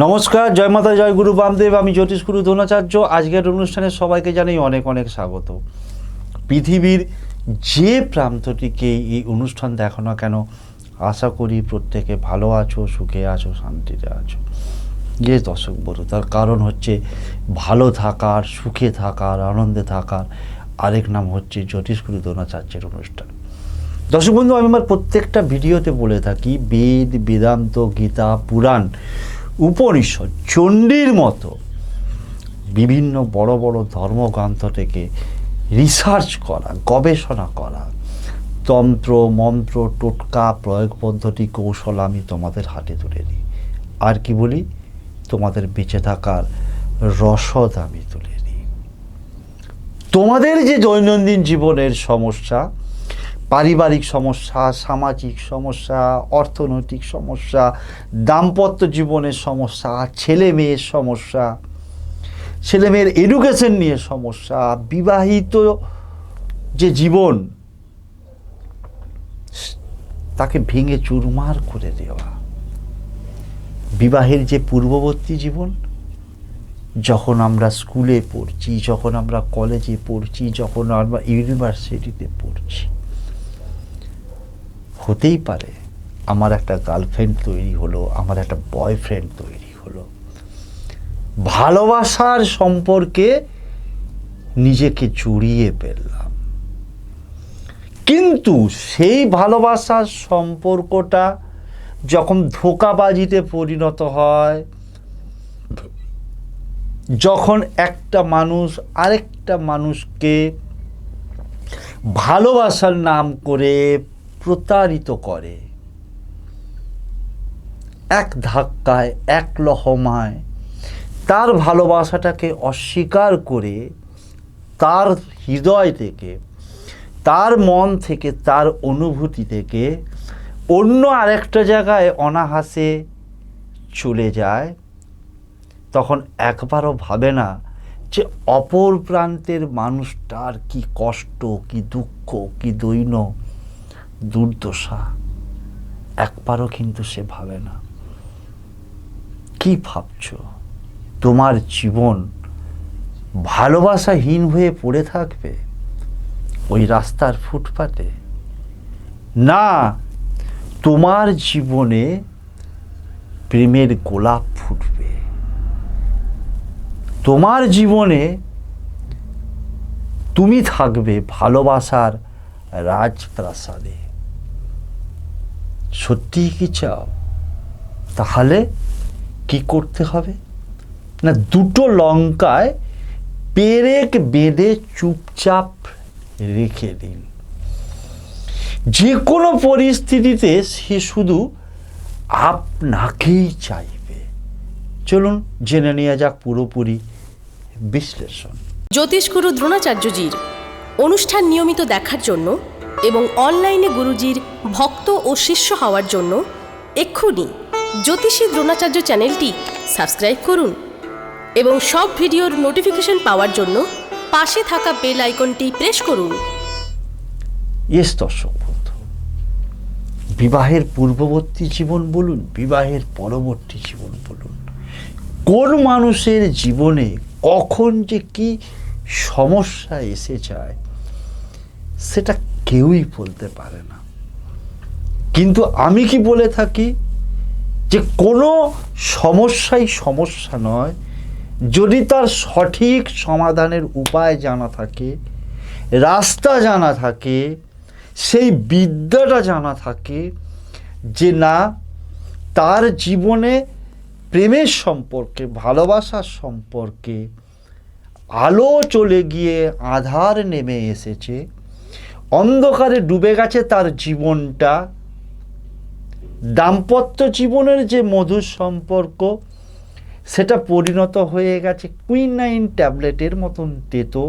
নমস্কার, জয় মাতা, জয় গুরু বামদেব, আমি জ্যোতিষ গুরু দ্রোণাচার্য। আজকের অনুষ্ঠানে সবাইকে জানাই অনেক অনেক স্বাগত। পৃথিবীর যে প্রান্তটিকে এই অনুষ্ঠান দেখো না কেন, আশা করি প্রত্যেকে ভালো আছো, সুখে আছো, শান্তিতে আছো। যে দর্শক বলো তার কারণ হচ্ছে ভালো থাকার, সুখে থাকার, আনন্দে থাকার আরেক নাম হচ্ছে জ্যোতিষগুরু দ্রোণাচার্যের অনুষ্ঠান। দর্শক বন্ধু, আমি আমার প্রত্যেকটা ভিডিওতে বলে থাকি, বেদ, বেদান্ত, গীতা, পুরাণ উপনিষদ, চণ্ডীর মতো বিভিন্ন বড় বড় ধর্মগ্রন্থ থেকে রিসার্চ করা, গবেষণা করা, তন্ত্র, মন্ত্র, টোটকা, প্রয়োগ পদ্ধতি, কৌশল আমি তোমাদের হাতে তুলে দিই। আর কি বলি? তোমাদের বেঁচে থাকার রসদ আমি তুলে দিই। তোমাদের যে দৈনন্দিন জীবনের সমস্যা পারিবারিক সমস্যা, সামাজিক সমস্যা, অর্থনৈতিক সমস্যা, দাম্পত্য জীবনের সমস্যা, ছেলে মেয়ের সমস্যা, ছেলে মেয়ের এডুকেশন নিয়ে সমস্যা, বিবাহিত যে জীবন, তাকে ভেঙে চুরমার করে দেওয়া, বিবাহের যে পূর্ববর্তী জীবন, যখন আমরা স্কুলে পড়ছি, যখন আমরা কলেজে পড়ছি, যখন আমরা ইউনিভার্সিটিতে পড়ছি হতেই পারে। আমার একটা গার্লফ্রেন্ড তৈরি হলো, আমার একটা বয়ফ্রেন্ড তৈরি হলো। ভালোবাসার সম্পর্কে নিজেকে জড়িয়ে ফেললাম। কিন্তু সেই ভালোবাসার সম্পর্কটা যখন ধোকাবাজিতে পরিণত হয়, যখন একটা মানুষ আরেকটা মানুষকে ভালোবাসার নাম করে প্রতারিত করে। এক ধাক্কায়, এক লহমায় তার ভালোবাসাটাকে অস্বীকার করে তার হৃদয় থেকে, তার মন থেকে, তার অনুভূতি থেকে অন্য আরেকটা জায়গায় অনাহাসে চলে যায়। তখন একবারও ভাবে না যে অপর প্রান্তের মানুষটার কি কষ্ট, কি দুঃখ, কি দৈন্য দুর্দশা। একবারও কিন্তু সে ভাবে না। কি ভাবছ? তোমার জীবন ভালোবাসাহীন হয়ে পড়ে থাকবে ওই রাস্তার ফুটপাতে? না, তোমার জীবনে প্রেমের গোলাপ ফুটবে। তোমার জীবনে তুমি থাকবে ভালোবাসার রাজপ্রাসাদে। সত্যিই কি চাও? তাহলে কি করতে হবে? না, দুটো লঙ্কায় পেরেক বেঁধে চুপচাপ রেখে দিন। যে কোনো পরিস্থিতিতে সে শুধু আপনাকেই চাইবে। চলুন, জেনে নেওয়া যাক পুরোপুরি বিশ্লেষণ। জ্যোতিষগুরু দ্রোণাচার্যজির অনুষ্ঠান নিয়মিত দেখার জন্য এবং অনলাইনে গুরুজির ভক্ত ও শিষ্য হওয়ার জন্য এক্ষুনি জ্যোতিষী দ্রোণাচার্য চ্যানেলটি সাবস্ক্রাইব করুন এবং সব ভিডিওর নোটিফিকেশন পাওয়ার জন্য পাশে থাকা বেল আইকনটি প্রেস করুন। বিবাহের পূর্ববর্তী জীবন বলুন, বিবাহের পরবর্তী জীবন বলুন, কোন মানুষের জীবনে কখন যে কি সমস্যা এসে যায় সেটা কেউই বলতে পারে না। কিন্তু আমি কি বলে থাকি যে কোনো সমস্যাই সমস্যা নয়, যদি তার সঠিক সমাধানের উপায় জানা থাকে, রাস্তা জানা থাকে, সেই বিদ্যাটা জানা থাকে যে না, তার জীবনে প্রেমের সম্পর্কে, ভালোবাসার সম্পর্কে আলো চলে গিয়ে আধার নেমে এসেছে। অন্ধকারে ডুবে গেছে তার জীবনটা। দাম্পত্য জীবনের যে মধুর সম্পর্ক, সেটা পরিণত হয়ে গেছে কুইনাইন ট্যাবলেটের মতন তেতো।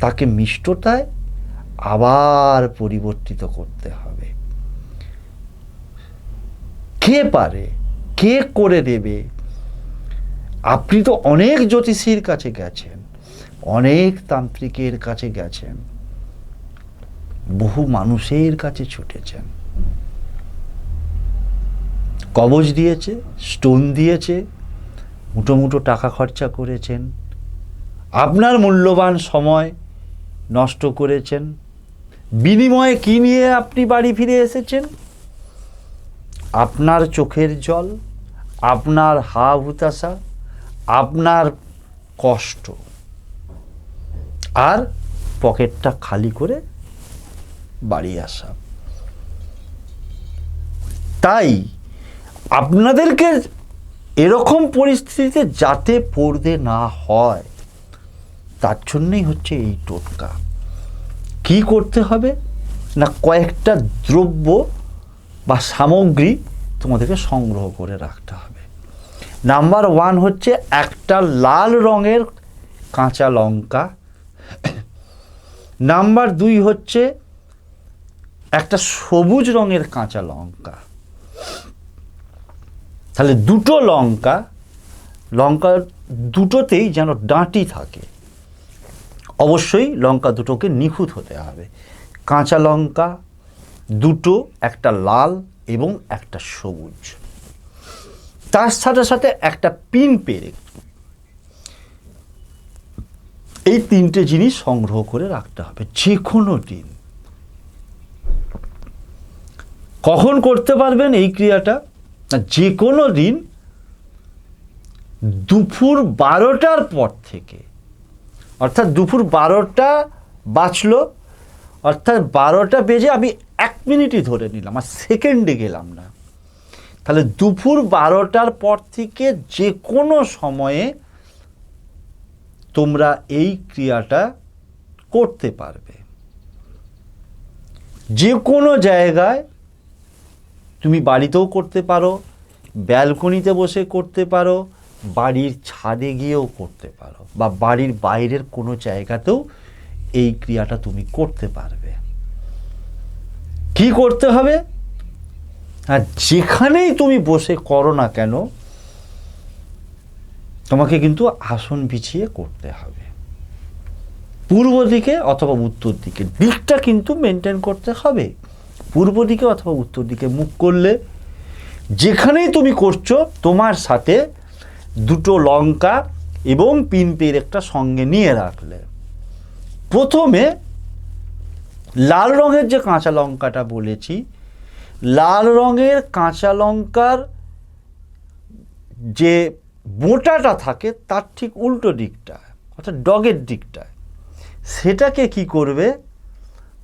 তাকে মিষ্টতায় আবার পরিবর্তিত করতে হবে। কে পারে, কে করে দেবে আপনি তো অনেক জ্যোতিষীর কাছে গেছেন। অনেক তান্ত্রিকের কাছে গেছেন। বহু মানুষের কাছে ছুটেছেন। কবজ দিয়েছে স্টোন দিয়েছে মুটো মুটো টাকা খরচা করেছেন। আপনার মূল্যবান সময় নষ্ট করেছেন। বিনিময়ে কী নিয়ে আপনি বাড়ি ফিরে এসেছেন? আপনার চোখের জল, আপনার হা হুতাশা আপনার কষ্ট। আর পকেটটা খালি করে বাড়ি আসা। তাই আপনাদেরকে এরকম পরিস্থিতিতে যাতে পড়তে না হয়, তার জন্যই হচ্ছে এই টোটকা। কি করতে হবে না কয়েকটা দ্রব্য বা সামগ্রী তোমাদেরকে সংগ্রহ করে রাখতে হবে। নাম্বার ওয়ান হচ্ছে একটা লাল রঙের কাঁচা লঙ্কা নাম্বার দুই হচ্ছে একটা সবুজ রঙের কাঁচা লঙ্কা। তাহলে দুটো লঙ্কা লঙ্কা দুটোতেই যেন ডাঁটি থাকে। অবশ্যই লঙ্কা দুটোকে নিখুঁত হতে হবে। কাঁচা লঙ্কা দুটো, একটা লাল এবং একটা সবুজ। তার সাথে সাথে একটা পিন পেরেক এই তিনটে জিনিস সংগ্রহ করে রাখতে হবে যে কোনো দিন। কখন করতে পারবেন এই ক্রিয়াটা? যে কোনো দিন দুপুর বারোটার পর থেকে। অর্থাৎ দুপুর বারোটা বাঁচলো অর্থাৎ বারোটা বেজে আমি এক মিনিটই ধরে নিলাম, আর সেকেন্ডে গেলাম না। তাহলে দুপুর বারোটার পর থেকে যে কোনো সময়ে তোমরা এই ক্রিয়াটা করতে পারবে। যে কোনো জায়গায় তুমি বাড়িতেও করতে পারো, ব্যালকনিতে বসে করতে পারো, বাড়ির ছাদে গিয়েও করতে পারো বা বাড়ির বাইরের কোনো জায়গাতেও এই ক্রিয়াটা তুমি করতে পারবে। কি করতে হবে? আর যেখানেই তুমি বসে করো না কেন তোমাকে কিন্তু আসন বিছিয়ে করতে হবে। পূর্ব দিকে অথবা উত্তর দিকে, দিকটা কিন্তু মেনটেন করতে হবে। পূর্ব দিকে অথবা উত্তর দিকে মুখ করলে যেখানেই তুমি করছ, তোমার সাথে দুটো লঙ্কা এবং পিন একটা সঙ্গে নিয়ে রাখলে। প্রথমে লাল রঙের যে কাঁচা লঙ্কাটা বলেছি, লাল রঙের কাঁচা লঙ্কার যে বোটাটা থাকে তার ঠিক উল্টো দিকটা, অর্থাৎ ডগের দিকটায়। সেটাকে কি করবে?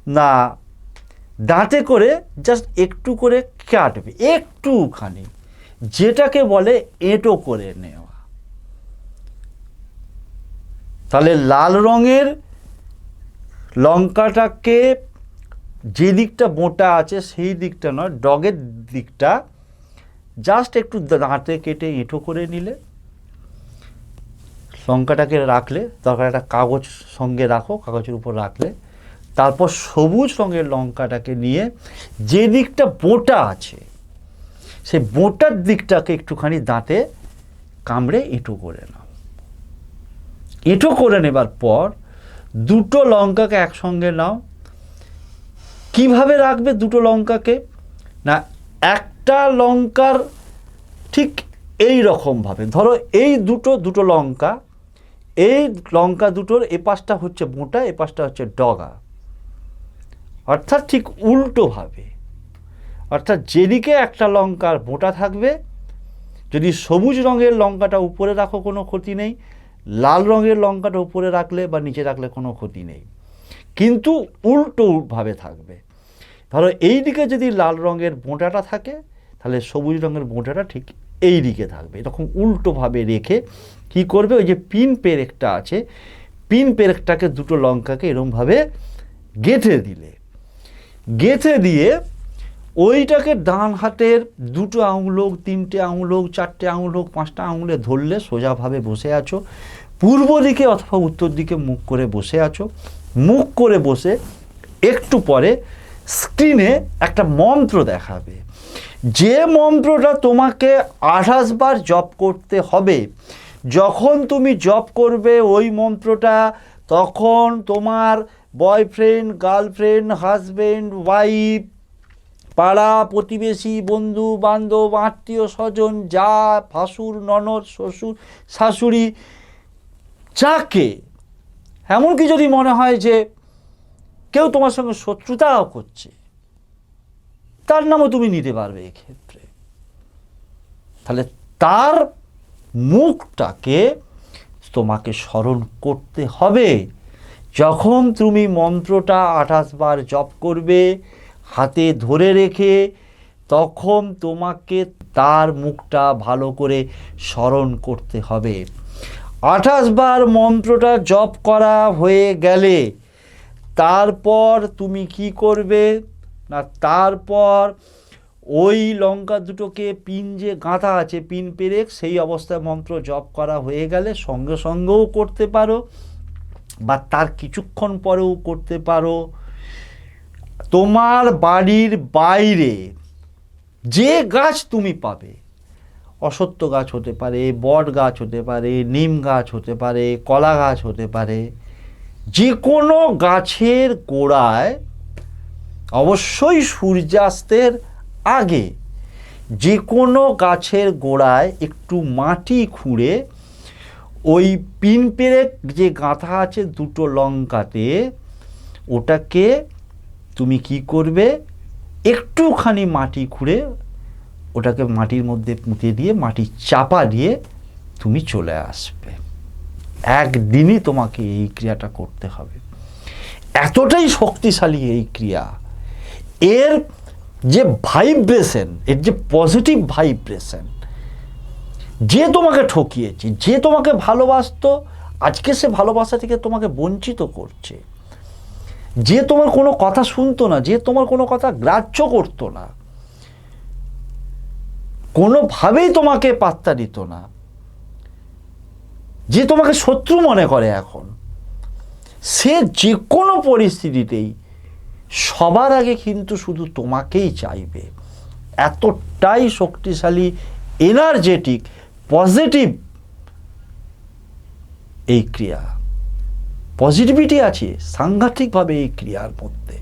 না, দাঁতে করে জাস্ট একটু করে কাটবে, একটুখানি, যেটাকে বলে এঁটো করে নেওয়া। তাহলে লাল রঙের লঙ্কাটাকে যে দিকটা মোটা আছে সেই দিকটা নয়, ডগের দিকটা জাস্ট একটু দাঁতে কেটে এঁটো করে নিলে। লঙ্কাটাকে রাখলে দরকার একটা কাগজ সঙ্গে রাখো, কাগজের উপর রাখলে, তারপর সবুজ রঙের লঙ্কাটাকে নিয়ে যে দিকটা বোটা আছে, সেই বোটার দিকটাকে একটুখানি দাঁতে কামড়ে এঁটো করে নাও। এঁটো করে নেবার পর দুটো লঙ্কাকে একসঙ্গে নাও। কীভাবে রাখবে দুটো লঙ্কাকে? না, একটা লঙ্কার ঠিক এই রকমভাবে। ধরো এই দুটো দুটো লঙ্কা এই লঙ্কা দুটোর এ পাশটা হচ্ছে মোটা, এ পাশটা হচ্ছে ডগা। অর্থাৎ ঠিক উল্টোভাবে অর্থাৎ যেদিকে একটা লঙ্কার মোটা থাকবে, যদি সবুজ রঙের লঙ্কাটা উপরে রাখো কোনো ক্ষতি নেই, লাল রঙের লঙ্কাটা উপরে রাখলে বা নিচে রাখলে কোনো ক্ষতি নেই। কিন্তু উল্টোভাবে থাকবে। ধরো এই দিকে যদি লাল রঙের বোঁটাটা থাকে, তাহলে সবুজ রঙের বোঁটাটা ঠিক এই দিকে থাকবে। এরকম উল্টোভাবে রেখে কি করবে? ওই যে পিন পেরেকটা আছে, পিন পেরেকটাকে দুটো লঙ্কাকে এরমভাবে গেঁথে দিলে। গেঁথে দিয়ে ওইটাকে ডান হাতের দুটো আঙুল হোক, তিনটে আঙুল হোক, চারটে আঙুল হোক, পাঁচটা আঙুলে ধরলে সোজাভাবে বসে আছো। পূর্ব দিকে অথবা উত্তর দিকে মুখ করে বসে আছো। মুখ করে বসে একটু পরে স্ক্রিনে একটা মন্ত্র দেখাবে। যে মন্ত্রটা তোমাকে আঠাশ বার জপ করতে হবে যখন তুমি জপ করবে ওই মন্ত্রটা, তখন তোমার বয়ফ্রেন্ড গার্লফ্রেন্ড হাজব্যান্ড ওয়াইফ পাড়া প্রতিবেশী, বন্ধু, বান্ধব, আত্মীয় স্বজন, যা ভাসুর, ননদ, শ্বশুর, শাশুড়ি, যাকে এমনকি যদি মনে হয় যে কেউ তোমার সঙ্গে শত্রুতাও করছে, তার নামও তুমি নিতে পারবে এক্ষেত্রে। তাহলে তার মুখটাকে তোমাকে স্মরণ করতে হবে। যখন তুমি মন্ত্রটা আঠাশ বার জপ করবে, হাতে ধরে রেখে, তখন তোমাকে তার মুখটা ভালো করে স্মরণ করতে হবে। আঠাশ বার মন্ত্রটা জপ করা হয়ে গেলে, তারপর তুমি কি করবে? না, তারপর ওই লঙ্কা দুটোকে পিন যে গাঁথা আছে, পিন পেরেক, সেই অবস্থায় মন্ত্র জপ করা হয়ে গেলে সঙ্গে সঙ্গেও করতে পারো বা তার কিছুক্ষণ পরেও করতে পারো। তোমার বাড়ির বাইরে যে গাছ তুমি পাবে, অসত্য গাছ হতে পারে, বট গাছ হতে পারে, নিম গাছ হতে পারে, কলা গাছ হতে পারে যে কোনো গাছের গোড়ায় অবশ্যই সূর্যাস্তের আগে যে কোনো গাছের গোড়ায় একটু মাটি খুঁড়ে ওই পিন পেরেক যে গাঁথা আছে দুটো লঙ্কাতে, ওটাকে তুমি কি করবে? একটুখানি মাটি খুঁড়ে ওটাকে মাটির মধ্যে পুঁতে দিয়ে মাটি চাপা দিয়ে তুমি চলে আসবে। একদিনই তোমাকে এই ক্রিয়াটা করতে হবে। এতটাই শক্তিশালী এই ক্রিয়া। এর যে ভাইব্রেশন এর যে পজিটিভ ভাইব্রেশন যে তোমাকে ঠকিয়েছে, যে তোমাকে ভালোবাসত, আজকে সে ভালোবাসা থেকে তোমাকে বঞ্চিত করছে। যে তোমার কোনো কথা শুনতো না, যে তোমার কোনো কথা গ্রাহ্য করতো না, কোনোভাবেই তোমাকে পাত্তা দিত না। যে তোমাকে শত্রু মনে করে এখন, সে যে কোনো পরিস্থিতিতেই সবার আগে কিন্তু শুধু তোমাকেই চাইবে। এতটাই শক্তিশালী এনার্জেটিক পজিটিভ এই ক্রিয়া। পজিটিভিটি আছে, সাংঘাতিকভাবে এই ক্রিয়ার মধ্যে।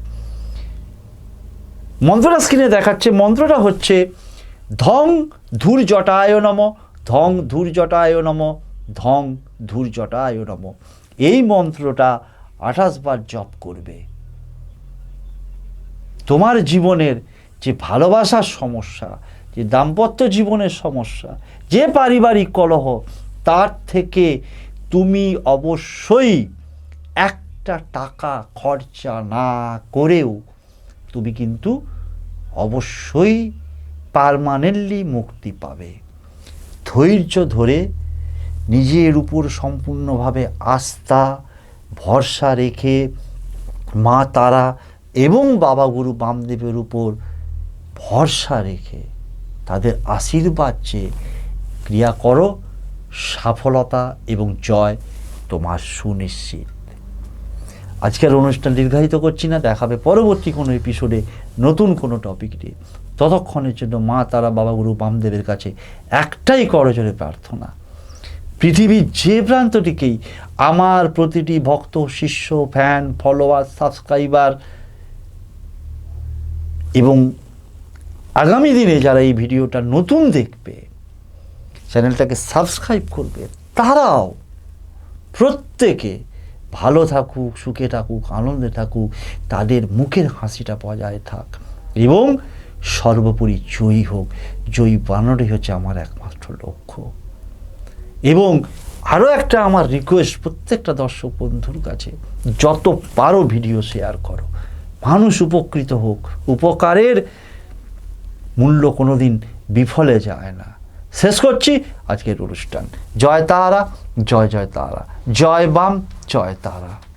মন্ত্রটা স্ক্রিনে দেখাচ্ছে, মন্ত্রটা হচ্ছে, ধং ধূর জটায় নম, ধং ধূর জটায় নম, ধং ধূর জটায় নম। এই মন্ত্রটা আঠাশ বার জপ করবে। তোমার জীবনের যে ভালোবাসার সমস্যা, যে দাম্পত্য জীবনের সমস্যা, যে পারিবারিক কলহ, তার থেকে তুমি অবশ্যই একটা টাকা খরচা না করেও তুমি কিন্তু অবশ্যই পারমানেন্টলি মুক্তি পাবে। ধৈর্য ধরে নিজের উপর সম্পূর্ণভাবে আস্থা, ভরসা রেখে মা তারা এবং বাবা গুরু বামদেবের উপর ভরসা রেখে তাদের আশীর্বাদ চেয়ে ক্রিয়া করো, সফলতা এবং জয় তোমার সুনিশ্চিত। আজকের অনুষ্ঠান দীর্ঘায়িত করছি না, দেখাবে পরবর্তী কোনো এপিসোডে নতুন কোনো টপিক নিয়ে। ততক্ষণের জন্য মা, তারা, বাবা, গুরু, বামদেবের কাছে একটাই করজোরে প্রার্থনা। পৃথিবীর যে প্রান্তটিকেই আমার প্রতিটি ভক্ত, শিষ্য ফ্যান ফলোয়ার সাবস্ক্রাইবার এবং আগামী দিনে যারা এই ভিডিওটা নতুন দেখবে, চ্যানেলটাকে সাবস্ক্রাইব করবে, তারাও প্রত্যেকে ভালো থাকুক, সুখে থাকুক, আনন্দে থাকুক, তাদের মুখের হাসিটা বজায় থাক এবং সর্বোপরি জয়ী হোক। জয়ী বানানোই হচ্ছে আমার একমাত্র লক্ষ্য। এবং আরও একটা আমার রিকোয়েস্ট প্রত্যেকটা দর্শক বন্ধুর কাছে, যত পারো ভিডিও শেয়ার করো। মানুষ উপকৃত হোক, উপকারের মূল্য কোনোদিন বিফলে যায় না। শেষ করছি আজকের অনুষ্ঠান। জয় তারা, জয় জয় তারা। জয় বাম, জয় তারা।